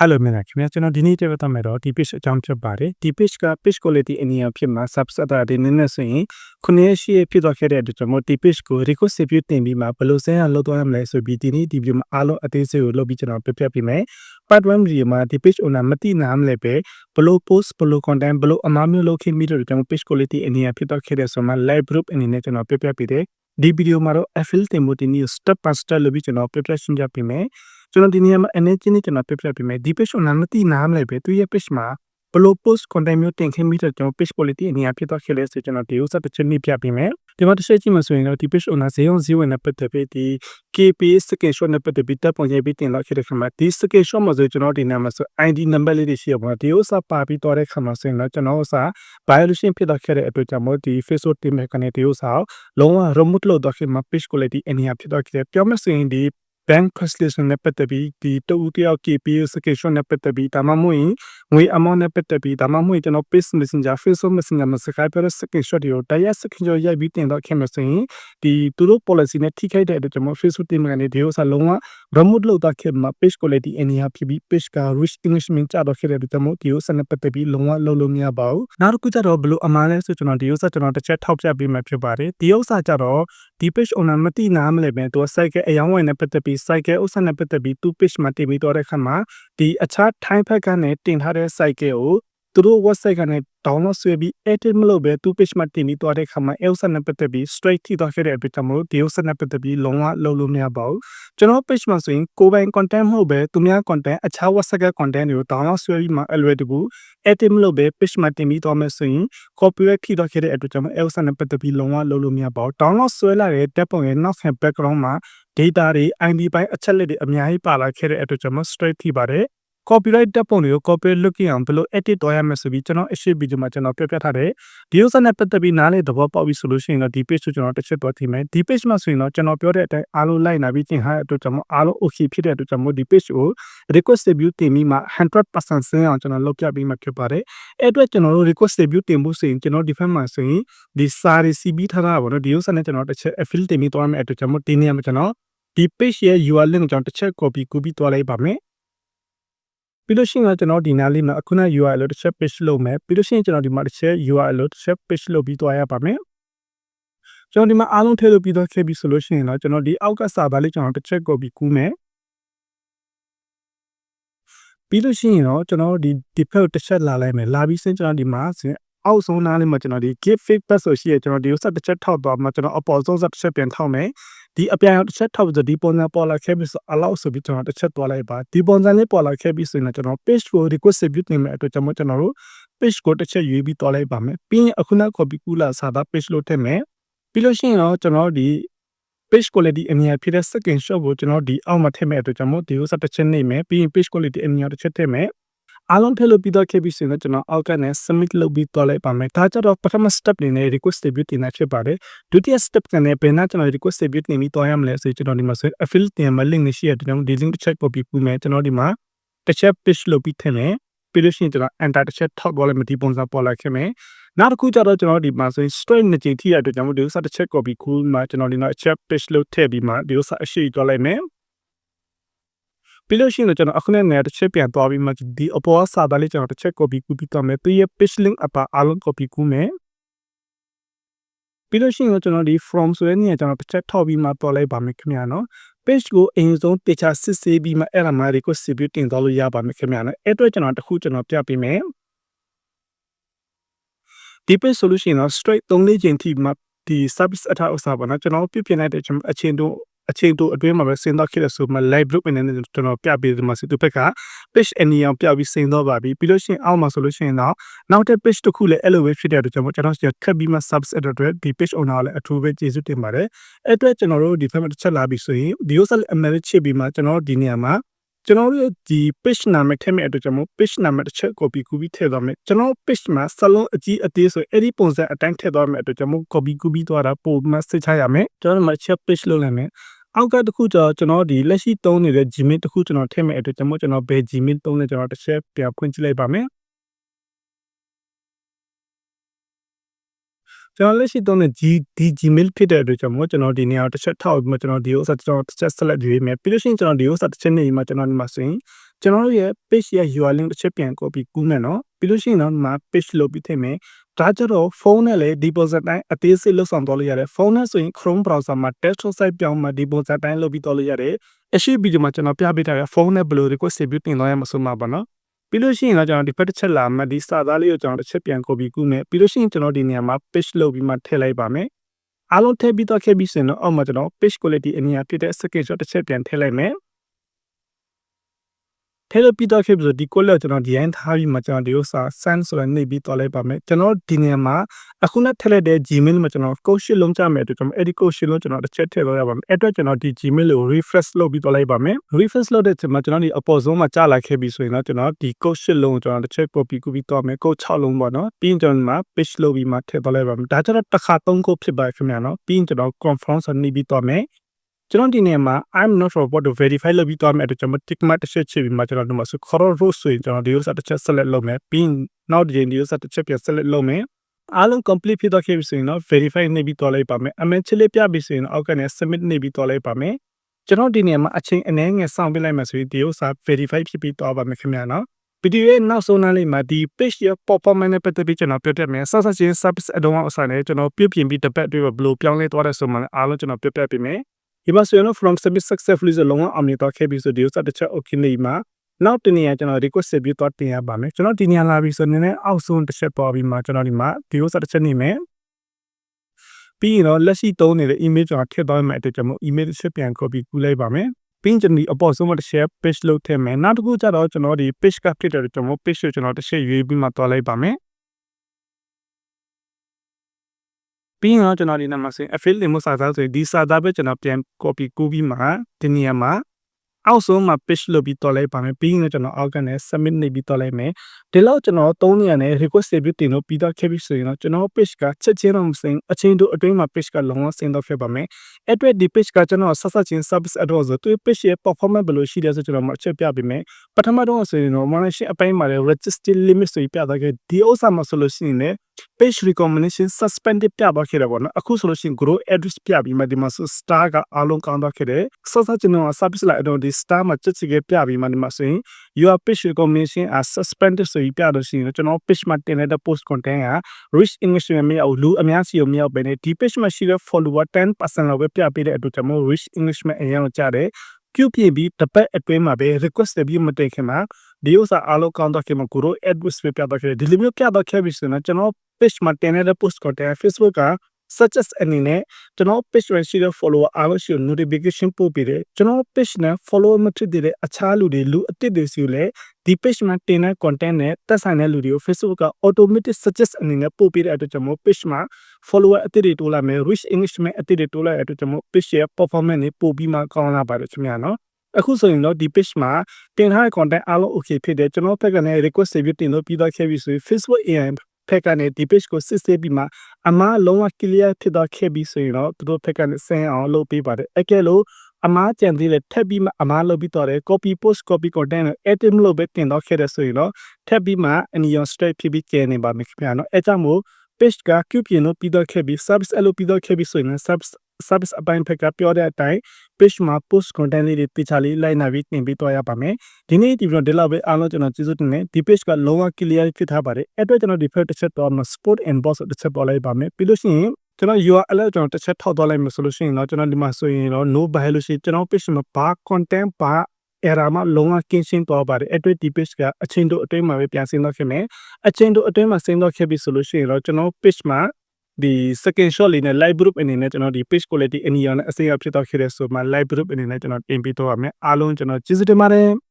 Hello မင်္ဂလာခင်ဗျာကျွန်တော်ဒီနေ့တက်ပတ်မယ်တော့ဒီ page အကြောင်းဖြစ်ပါတယ်ဒီ page က page quality အနေအဖြစ်မှာ subset တွေနည်းနည်းဆိုရင်ခုနှစ်ရက်ရှိရဖြစ်သွားခဲ့တဲ့အတွက်ကျွန်တော်ဒီ page ကို request review တင်ပြီးမှဘယ်လိုစမ်းအောင်လုပ်သွားရမလဲဆိုပြီးဒီနေ့ဒီ video မှာအားလုံးအသေးစိတ်ကိုလုပ်ပြီးကျွန်တော်ပြပြပေးမယ် part 1 video မှာဒီ page owner မသိနားမလဲပဲဘယ်လို post ဘယ်လို content ဘယ်လိုအမှားမျိုးလုပ်ခင်ပြီးတော့ကျွန်တော် page quality အနေအဖြစ်သွားခဲ့တဲ့ဆိုမှ live group အနေနဲ့ကျွန်တော်ပြပြပေးတယ်ဒီဗီဒီယိုမှာတော့ affiliate တင်ဖို့ဒီနေ့ step by step လုပ်ပြီးကျွန်တော်ပြပြရှင်းပြပေးမယ် ကျွန်တော်ဒီနေရာမှာ energy နဲ့ကျွန်တော်ပြပြပေးမယ်ဒီ page ကိုနားမသိနားမလဲပဲသူရဲ့ page မှာဘလို့ post content မျိုးတင်ခင်ပြီးတော့ကျွန်တော် page quality အနေအဖြစ်တော့ခဲ့လဲဆိုကျွန်တော်ဒီဥစ္စာတစ်ချက်နှိပြပေးမယ်ဒီမှာတစ်ချက်ကြည့်မှဆိုရင်တော့ဒီ page owner ဇေယျဇေယျနဲ့ပတ်သက်ပြီးဒီ KP screenshot နဲ့ပတ်သက်ပြီးတပ်ပုံရေးပြီးတင်တော့ခဲ့တဲ့ခါမှာဒီ screenshot မှာဆိုကျွန်တော်ဒီနာမှာဆို ID number လေးတွေရှိရပါတော့ဒီဥစ္စာပါပြီးတော့တဲ့ခါမှာဆိုရင်တော့ကျွန်တော်ဥစ္စာ violation ဖြစ်တော့ခဲ့တဲ့အတွက်ကြောင့်မို့ဒီ Facebook တင်မဲ့ကနေဒီဥစ္စာကိုလုံးဝ remote လုပ်တော့ခဲ့မှာ page quality အနေအဖြစ်တော့ခဲ့တယ်ပြောမစရင်ဒီ bank translation နဲ့ပတ်သက်ပြီးဒီတူတယောက် KP screenshot နဲ့ပတ်သက်ပြီးဒါမှမဟုတ်ရင်ငွေ amount နဲ့ပတ်သက်ပြီးဒါမှမဟုတ်ကျွန်တော် page messenger facebook messenger မှာ Skype ရ screenshot တွေကိုတရား screenshot ရိုက်ပြီးတင်တော့ခင်မဆိုရင်ဒီသူတို့ policy နဲ့ထိခိုက်တဲ့အတွက်ကျွန်တော် facebook တင်မှာကနေဒီဥစ္စာလုံးဝ remote လုပ်တော့ခင်မှာ page quality အနေအဖြစ်ပြီး page က rich engagement ကြတော့ခဲ့တဲ့အတွက်ကျွန်တော်ဒီဥစ္စာနဲ့ပတ်သက်ပြီးလုံးဝလုံးလို့မရပါဘူးနောက်တစ်ခုကျတော့ဘလို့အမှန်လဲဆိုကျွန်တော်ဒီဥစ္စာကျွန်တော်တစ်ချက်ထောက်ပြပေးမှဖြစ်ပါတယ်ဒီဥစ္စာကျတော့ဒီ page owner မသိနားမလဲပဲသူ site ကအယောင်းဝယ်နဲ့ပတ်သက်ပြီး site ကဥစ္စာနဲ့ပတ်သက်ပြီးသူ page မှာတင်ပြီးတော့တဲ့ခါမှာဒီအခြား time ဖက်ကနေတင်ထားတဲ့ site ကို သူတို့ website ကနေ download ဆွဲပြီး edit မလုပ်ပဲသူ page မှာတင်ပြီးတော့တဲ့ခါမှာ elsa နဲ့ပတ်သက်ပြီး straight ထိတော့ခဲ့တဲ့အတွက်ကြောင့်မို့ဒီ elsa နဲ့ပတ်သက်ပြီးလုံးဝလုံးလို့မရပါဘူးကျွန်တော် page မှာဆိုရင်ကိုယ်ပိုင် content မဟုတ်ပဲသူများ content အခြား website က content တွေကို download ဆွဲပြီးမှအလွယ်တကူ edit မလုပ်ပဲ page မှာတင်ပြီးတော့မယ်ဆိုရင် copyright ထိတော့ခဲ့တဲ့အတွက်ကြောင့်မို့ elsa နဲ့ပတ်သက်ပြီးလုံးဝလုံးလို့မရပါဘူး download ဆွဲလာတဲ့ tab ပုံရဲ့နောက်ခံ background မှာ data တွေ ID ပိုင်းအချက်လက်တွေအများကြီးပါလာခဲ့တဲ့အတွက်ကြောင့်မို့ straight ထိပါတယ် copyright တပ်ပုံတွေကို copyright လုပ်ကြည့်အောင်ဘယ်လို edit တော့ရမလဲဆိုပြီးကျွန်တော်အရှိဗီဒီယိုမှာကျွန်တော်ပြပြထားတယ်ဒီဥစ္စာနဲ့ပတ်သက်ပြီးနားလေသဘောပေါက်ပြီဆိုလို့ရှိရင်တော့ဒီ page ကိုကျွန်တော်တစ်ချက်တော့ထည့်မယ်ဒီ page မှာဆိုရင်တော့ကျွန်တော်ပြောတဲ့အတိုင်းအားလုံးလိုက်နာပြီးသင်ထားတဲ့အတွက်ကြောင့်မို့အားလုံး okay ဖြစ်တဲ့အတွက်ကြောင့်မို့ဒီ page ကို request review တင်ပြီးမှ100%ဆင်းအောင်ကျွန်တော်လုပ်ပြပြီးမှဖြစ်ပါတယ်အဲ့အတွက်ကျွန်တော်တို့ request review တင်ဖို့ဆိုရင်ကျွန်တော်ဒီ file မှာဆိုရင်ဒီစာရီ CB ထားတာပေါ့နော်ဒီဥစ္စာနဲ့ကျွန်တော်တစ်ချက် affiliate တင်ပြီးသွားမယ်အတွက်ကြောင့်မို့ဒီနေရာမှာကျွန်တော်ဒီ page ရဲ့ URL link ကိုကျွန်တော်တစ်ချက် copy ကူးပြီးသွားလိုက်ပါမယ် ပြီးလို့ရှိရင်ကျွန်တော်ဒီနားလေးမှာအခုန URL လို့တစ်ချက် page လုပ်မယ်ပြီးလို့ရှိရင်ကျွန်တော်ဒီမှာတစ်ချက် URL လို့တစ်ချက် page လုပ်ပြီးသွားရပါမယ်ကျွန်တော်ဒီမှာအားလုံးထည့်လို့ပြီးတော့ခဲ့ပြီဆိုလို့ရှိရင်တော့ကျွန်တော်ဒီအောက်ကစာသားလေးကျွန်တော်တစ်ချက်ကိုပြီးကူးမယ်ပြီးလို့ရှိရင်တော့ကျွန်တော်ဒီ default တစ်ချက်လာလိုက်မယ်လာပြီးစင်ကျွန်တော်ဒီမှာ အောက်ဆုံးနားလေးမှာကျွန်တော်ဒီ give feedback ဆိုရှိရကျွန်တော်ဒီဆက်တစ်ချက်ထောက်သွားမှာကျွန်တော်အပေါ်ဆုံးဆက်တစ်ချက်ပြန်ထောက်မယ်ဒီအပြန်တစ်ချက်ထောက်ပြီးဒီပုံစံပေါ်လာခဲ့ပြီးဆို allow ဆိုပြီးကျွန်တော်တစ်ချက်သွားလိုက်ပါဒီပုံစံလေးပေါ်လာခဲ့ပြီးဆိုရင်ကျွန်တော် page ကို request ပြုတင်မယ်အတွက်ကျွန်တော်ကျွန်တော်တို့ page ကိုတစ်ချက်ရွေးပြီးသွားလိုက်ပါမယ်ပြီးရင်အခုနောက် copy ကူလာစာသား page လို့ထည့်မယ်ပြီးလို့ရှိရင်တော့ကျွန်တော်ဒီ page quality အမြင်ဖြစ်တဲ့ second shot ကိုကျွန်တော်ဒီအောက်မှာထည့်မယ်အတွက်ကျွန်တော်ဒီဥစ္စာတစ်ချက်နေမယ်ပြီးရင် page quality အမြင်တစ်ချက်ထည့်မယ် အားလုံးထည့်လို့ပြီးတော့ခဲ့ပြီဆိုရင်ကျွန်တော်အောက်ကနေ submit လုပ်ပြီးသွားလိုက်ပါမယ်ဒါကြတော့ပထမ step အနေနဲ့ request debut တင်တာဖြစ်ပါတယ်ဒုတိယ step ကနေဘယ်နှကျွန်တော် request debut တင်ပြီးသွားရမလဲဆိုကျွန်တော်ဒီမှာဆို affiliate တင်မှာ link နဲ့ရှိရတယ်ကျွန်တော်ဒီ link တစ်ချက် copy ပူမယ်ကျွန်တော်ဒီမှာတစ်ချက် page လုပ်ပြီးထည့်မယ်ပြီးလို့ရှိရင်ကျွန်တော် enter တစ်ချက်ထောက်သွားလိုက်မယ်ဒီပုံစံပေါ်လာခဲ့မယ်နောက်တစ်ခုကျတော့ကျွန်တော်ဒီမှာဆိုရင် straight နှစ်ကြိမ်ထိရတဲ့ကျွန်တော်ဒီဥစားတစ်ချက် copy ကူးမှာကျွန်တော်ဒီနောက်အချက် page လုပ်ထည့်ပြီးမှဒီဥစားအရှိသွားလိုက်မယ် ပြီးလို့ရှိရင်ကျွန်တော်အခုနဲ့နေတစ်ချက်ပြန်သွားပြီးမှဒီအပေါ်စာသားလေးကျွန်တော်တစ်ချက် copy ကူးပြီးတော့မယ်သူရဲ့ page link အပါအလုံး copy ကူးမယ်ပြီးလို့ရှိရင်ကျွန်တော်ဒီ from ဆိုတဲ့နေရာကျွန်တော်တစ်ချက်ထောက်ပြီးမှပေါ်လိုက်ပါမယ်ခင်ဗျာနော် page ကိုအရင်ဆုံးတေချာစစ်ဆေးပြီးမှအဲ့ဒါမှ request review တင်သွားလို့ရပါမယ်ခင်ဗျာနော်အဲ့အတွက်ကျွန်တော်တခုကျွန်တော်ပြပေးမယ်ဒီ page solution တော့ straight 3-4ချိန်ထိမှဒီ service အထောက်အစားပါနော်ကျွန်တော်ပြပြင်လိုက်တဲ့အချိန်တို့ အချိန်တိုအတွင်းမှာပဲဆင်းတော့ခဲ့တဲ့ဆိုမှ live group အနေနဲ့ကျွန်တော်ပြပေးဒီမှာစီသူဘက်က page အနေအောင်ပြပြီးဆင်းတော့ပါပြီပြီးလို့ရှိရင်အောက်မှာဆိုလို့ရှိရင်တော့နောက်တဲ့ page တစ်ခုလည်းအဲ့လိုပဲဖြစ်တဲ့အတွက်ကျွန်တော်ကျွန်တော်ခက်ပြီးမှ subs အတွက်ဒီ page owner လည်းအထူးပဲကျေးဇူးတင်ပါတယ်အဲ့အတွက်ကျွန်တော်တို့ဒီ format တစ်ချက်လာပြီဆိုရင်ဒီ user အမှန်ချစ်ပြီးမှကျွန်တော်ဒီနေရာမှာကျွန်တော်တို့ဒီ page နာမည်ထည့်မဲ့အတွက်ကျွန်တော် page နာမည်တစ်ချက် copy ကူပြီးထည့်သွားမယ်ကျွန်တော် page မှာစလုံးအကြီးအသေးဆိုအဲ့ဒီပုံစံအတိုင်းထည့်သွားမယ်အတွက်ကျွန်တော် copy ကူပြီးသွားတာပုံမှန်စစ်ချရမယ်ကျွန်တော်မှာချက် page လုပ်လိုက်မယ် အောက်ကတခုကျတော့ကျွန်တော်ဒီလက်ရှိသုံးနေတဲ့ Gmail တခုကျွန်တော်ထည့်မဲ့အတွက်ကျွန်တော်ကျွန်တော်ဘယ် Gmail သုံးလဲကျွန်တော်တစ်ချက်ပြန်ဖွင့်ကြည့်လိုက်ပါမယ်ကျွန်တော်လက်ရှိသုံးတဲ့ G ဒီ Gmail ဖြစ်တဲ့အတွက်ကြောင့်မို့ကျွန်တော်ဒီနေရာတစ်ချက်ထောက်ပြီးမှကျွန်တော်ဒီဥစ္စာကျွန်တော်တစ်ချက် select ရွေးမယ်ပြီးလို့ရှိရင်ကျွန်တော်ဒီဥစ္စာတစ်ချက်နေပြီးမှကျွန်တော်ဒီမှာဆိုရင်ကျွန်တော်တို့ရဲ့ page ရဲ့ URL link တစ်ချက်ပြန် copy ကူးမယ်နော်ပြီးလို့ရှိရင်တော့ဒီမှာ page လုပ်ပြီးထည့်မယ် ဒါကြတော့ဖုန်းနဲ့လည်း deposit တိုင်းအသေးစိတ်လုပ်ဆောင်သွားလို့ရတယ်ဖုန်းနဲ့ဆိုရင် Chrome browser မှာ desktop site ပြောင်းမှာ deposit တိုင်းလုပ်ပြီးသွားလို့ရတယ်အရှိဗီဒီယိုမှာကျွန်တော်ပြပေးထားတဲ့ဖုန်းနဲ့ဘယ်လို request ဆေးပြီးတင်သွားရမှာဆိုမှာပါနော်ပြီးလို့ရှိရင်တော့ကျွန်တော်ဒီဖက်တစ်ချက်လာမှဒီစာသားလေးကိုကျွန်တော်တစ်ချက်ပြန် copy ကူးမယ်ပြီးလို့ရှိရင်ကျွန်တော်ဒီနေရာမှာ page လုပ်ပြီးမှထည့်လိုက်ပါမယ်အားလုံးထည့်ပြီးတော့ခဲ့ပြီးဆိုရင်တော့အောက်မှာကျွန်တော် page quality အနည်းအဖြစ်တဲ့ screenshot တစ်ချက်ပြန်ထည့်လိုက်မယ် ထဲလို့ပြီးတော့ခဲ့ပြီဆိုဒီကိုလက်ကျွန်တော်ဒီတိုင်းထားပြီးမှကျွန်တော်ဒီဥစ္စာ send ဆိုတဲ့နှိပ်ပြီးတော့လိုက်ပါမယ်ကျွန်တော်ဒီနေရာမှာအခုနထည့်လိုက်တဲ့ Gmail မှာကျွန်တော် code ရှင်းလုံးကြမယ်အတွက်ကျွန်တော်အဲ့ဒီ code ရှင်းလုံးကျွန်တော်တစ်ချက်ထည့်လို့ရပါမယ်အဲ့အတွက်ကျွန်တော်ဒီ Gmail ကို refresh လုပ်ပြီးတော့လိုက်ပါမယ် refresh လုပ်တဲ့ချိန်မှာကျွန်တော်ဒီအပေါ်ဆုံးမှာကြာလာခဲ့ပြီဆိုရင်တော့ကျွန်တော်ဒီ code ရှင်းလုံးကိုကျွန်တော်တစ်ချက် copy ကူပြီးတော့မယ် code 6လုံးပေါ့နော်ပြီးရင်ကျွန်တော်မှာ page လုပ်ပြီးမှထည့်တော့လိုက်ပါမယ်ဒါကြတော့တစ်ခါသုံး code ဖြစ်ပါခင်ဗျာနော်ပြီးရင်ကျွန်တော် confirm ဆိုနှိပ်ပြီးတော့မယ် ကျွန်တော်ဒီနေ့မှာ I'm not sure what to verify လုပ်ပြီးတော့မယ်အတွက်ကျွန်တော် tick mark တစ်ချက်ချပြီးမှကျွန်တော်ဒီမှာဆို color row ဆိုရင်ကျွန်တော်ဒီဥစ္စာတစ်ချက် select လုပ်မယ်ပြီးနောက်ဒီဒီဥစ္စာတစ်ချက်ပြန် select လုပ်မယ်အားလုံး complete ဖြစ်တော့ခဲ့ပြီဆိုရင်တော့ verify နှိပ်ပြီးတော့လိုက်ပါမယ်အမှန်ချလေးပြပြီဆိုရင်အောက်ကနေ submit နှိပ်ပြီးတော့လိုက်ပါမယ်ကျွန်တော်ဒီနေ့မှာအချိန်အနည်းငယ်စောင့်ပေးလိုက်မှဆိုရင်ဒီဥစ္စာ verify ဖြစ်ပြီးတော့ပါမယ်ခင်ဗျာနော်ဗီဒီယိုရဲ့နောက်ဆုံးနားလေးမှာဒီ page ရဲ့ performance နဲ့ပတ်သက်ပြီးကျွန်တော်ပြောပြမယ်ဆက်ဆက်ချင်း service အတုံးအောင်အစားနဲ့ကျွန်တော်ပြုပြင်ပြီးတစ်ပတ်အတွင်းဘယ်လိုပြောင်းလဲသွားတဲ့ဆိုမှလည်းအားလုံးကျွန်တော်ပြောပြပေးမယ် ဒီမှာဆိုရင်တော့ from submit successfully ဆိုလုံးဝအောင်မြင်သွားခဲ့ပြီဆိုဒီဥစ္စာတစ်ချက် okay နေမှာနောက်တနေရာကျွန်တော် request ဆက်ပြီးတော့တင်ရပါမယ်ကျွန်တော်ဒီနေရာလာပြီဆိုနည်းနည်းအောက်ဆုံးတစ်ချက်ပေါ်ပြီးမှကျွန်တော်ဒီမှာဒီဥစ္စာတစ်ချက်နေမယ်ပြီးရင်တော့လက်ရှိသုံးနေတဲ့ email ကျွန်တော်ထည့်သွားမယ့်အတွက်ကျွန်တော် email တစ်ချက်ပြန် copy ကူးလိုက်ပါမယ်ပြီးရင်ကျွန်တော်ဒီအပေါ်ဆုံးမှာတစ်ချက် page လုပ်ထည့်မယ်နောက်တစ်ခုကျတော့ကျွန်တော်ဒီ page ကဖြစ်တဲ့ကျွန်တော် page ကိုကျွန်တော်တစ်ချက်ရွေးပြီးမှသွားလိုက်ပါမယ် ပြီးရင်တော့ကျွန်တော်ဒီနေ့မှာဆိုရင် affiliate မို့စာသားဆိုရင်ဒီစာသားပဲကျွန်တော်ပြန် copy ကူးပြီးမှဒီနေရာမှာအောက်ဆုံးမှာ page လုပ်ပြီးတော့လိုက်ပါမယ်ပြီးရင်ကျွန်တော်အောက်ကနေ submit နေပြီးတော့လိုက်မယ်ဒီလောက်ကျွန်တော်3နေရာနဲ့ request ဆေးပြီးတင်လို့ပြီးတော့ခဲ့ပြီဆိုရင်တော့ကျွန်တော် page ကချက်ချင်းတော့မစင်အချင်းတို့အတွင်းမှာ page ကလုံးဝစင်တော့ဖြစ်ပါမယ်အဲ့အတွက်ဒီ page ကကျွန်တော်ဆက်ဆက်ချင်း service address ဆိုသူ page ရဲ့ performance ဘယ်လိုရှိလဲဆိုကျွန်တော်မှအချက်ပြပေးမယ်ပထမတော့ဆိုရင်တော့ monetization အပိုင်းမှာလည်း register limit ဆိုပြီးပြသွားခဲ့ဒီဥစ္စာမှာဆိုလို့ရှိရင်လည်း page recommendation suspended ပြသွားခဲ့တယ်ပေါ့နော်အခုဆိုလို့ရှိရင် grow address ပြပြီးမှဒီမှာဆို star ကအားလုံးကောင်းသွားခဲ့တယ်ဆက်ဆက်ကျွန်တော် service လိုက်တော့ဒီ star မှာချက်ချစ်ခဲ့ပြပြီးမှဒီမှာဆိုရင် your page recommendation are suspended ဆိုပြီးပြလို့ရှိရင်ကျွန်တော် page မှာတင်လိုက်တဲ့ post content က rich english နဲ့မရဘူးလူအများစီကိုမရောက်ပဲねဒီ page မှာရှိတဲ့ follower 10%လောက်ပဲပြပေးတဲ့အတွက်ကျွန်တော် rich english နဲ့အရင်ကကြားတယ် ပြုပြင်ပြီးတစ်ပတ်အတွင်းမှာပဲ request ပြီးမတင်ခင်မှာဒီဥစ္စာအားလုံးကောင်းတော့ခင်မှာကိုရို address ပဲပြတော့ခဲ့ဒီလိုမျိုးပြတော့ခဲ့ပြီဆိုတော့ကျွန်တော် page မှာတင်နေတဲ့ post content Facebook က suggest အနေနဲ့ကျွန်တော် page ရရှိတဲ့ follower အားလုံးရှိကို notification ပို့ပေးတယ်ကျွန်တော် page နဲ့ follower မဖြစ်တဲ့အခြားလူတွေလူအစ်စ်တွေစီကိုလည်းဒီ page မှာတင်တဲ့ content နဲ့သက်ဆိုင်တဲ့လူတွေကို Facebook က automatic suggest အနေနဲ့ပို့ပေးတဲ့အတွက်ကျွန်တော် page မှာ follower အစ်စ်တွေတိုးလာမယ် reach english မဲ့အစ်စ်တွေတိုးလာတဲ့အတွက်ကျွန်တော် page ရဲ့ performance တွေပို့ပြီးမှကောင်းလာပါတယ်ခင်ဗျာနော်အခုဆိုရင်တော့ဒီ page မှာတင်ထားတဲ့ content အားလုံး okay ဖြစ်တယ်ကျွန်တော်ဘက်ကလည်း request တွေတင်လို့ပြီးတော့ခဲ့ပြီဆိုရင် Facebook AI ဖက်ကနေဒီ page ကိုစစ်ဆေးပြီးမှအမားလုံးဝ clear ဖြစ်တော့ခဲ့ပြီဆိုရင်တော့သူတို့ဖက်ကနေဆင်းအောင်လုပ်ပေးပါတယ်အကယ်လို့အမားကြံသေးတယ်ထပ်ပြီးမှအမားလုပ်ပြီးတော့တယ် copy post copy content နဲ့ edit လုပ်ပဲတင်တော့ခဲ့တယ်ဆိုရင်တော့ထပ်ပြီးမှ anion straight ဖြစ်ပြီးကျနေပါမယ်ခင်ဗျာနော်အဲကြောင့်မို့ page က Q ပြင်လို့ပြီးတော့ခဲ့ပြီး service အဲ့လိုပြီးတော့ခဲ့ပြီးဆိုရင် service service အပိုင်းဖက်ကပြောတဲ့အတိုင်း page မှာ post content လေးတွေတိကျလေးလိုက်နာပြီးတင်ပေးတော့ရပါမယ်ဒီနေ့ဒီဗီဒီယိုဒီလောက်ပဲအားလုံးကျွန်တော်ကျေးဇူးတင်တယ်ဒီ page ကလုံးဝ clear ဖြစ်ထားပါတယ်အဲ့အတွက်ကျွန်တော်ဒီ page တစ်ချက်တော့ sport and boss တစ်ချက်ပေါ်လိုက်ပါမယ်ပြီးလို့ရှိရင်ကျွန်တော် URL ကျွန်တော်တစ်ချက်ထောက်သွားလိုက်မယ်ဆိုလို့ရှိရင်တော့ကျွန်တော်ဒီမှာဆိုရင်တော့ no buy လို့ရှိရင်ကျွန်တော် page မှာဘာ content ဘာ error မှာလုံးဝကင်းရှင်းသွားပါတယ်အဲ့အတွက် page ကအချင်းတို့အတွင်းမှာပဲပြန်ဆင်းတော့ခဲ့မယ်အချင်းတို့အတွင်းမှာဆင်းတော့ခဲ့ပြီဆိုလို့ရှိရင်တော့ကျွန်တော် page မှာ ဒီ second shot လေးနဲ့ live group အနေနဲ့ကျွန်တော်ဒီ page quality အနီရောနဲ့အစိမ်းအဖြစ်တော့ခဲ့တဲ့ဆိုမှ live group အနေနဲ့ကျွန်တော်တင်ပေးတော့ရမယ်အားလုံးကျွန်တော်ကျေးဇူးတင်ပါတယ်